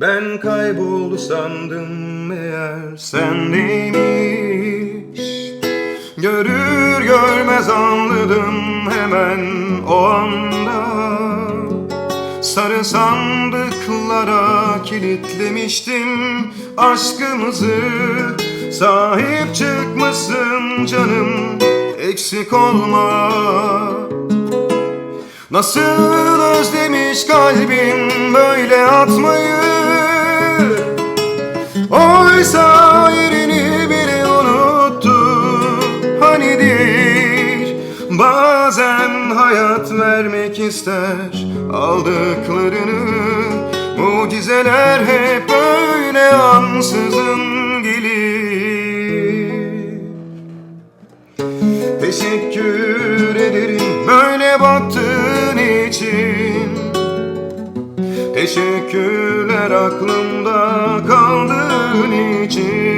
Ben kayboldu sandım meğer sendeymiş Görür görmez anladım hemen o anda. Sarı sandıklara kilitlemiştim aşkımızı. Sahip çıkmasın canım eksik olma. Nasıl özlemiş kalbim böyle atmayı Bazen hayat vermek ister. Aldıklarını Mucizeler hep böyle ansızın gelir. Teşekkür ederim böyle baktığın için. Teşekkürler aklımda kaldığın için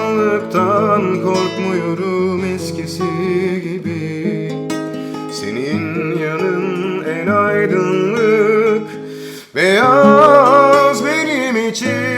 dünyanın en aydınlık Beyaz benim için.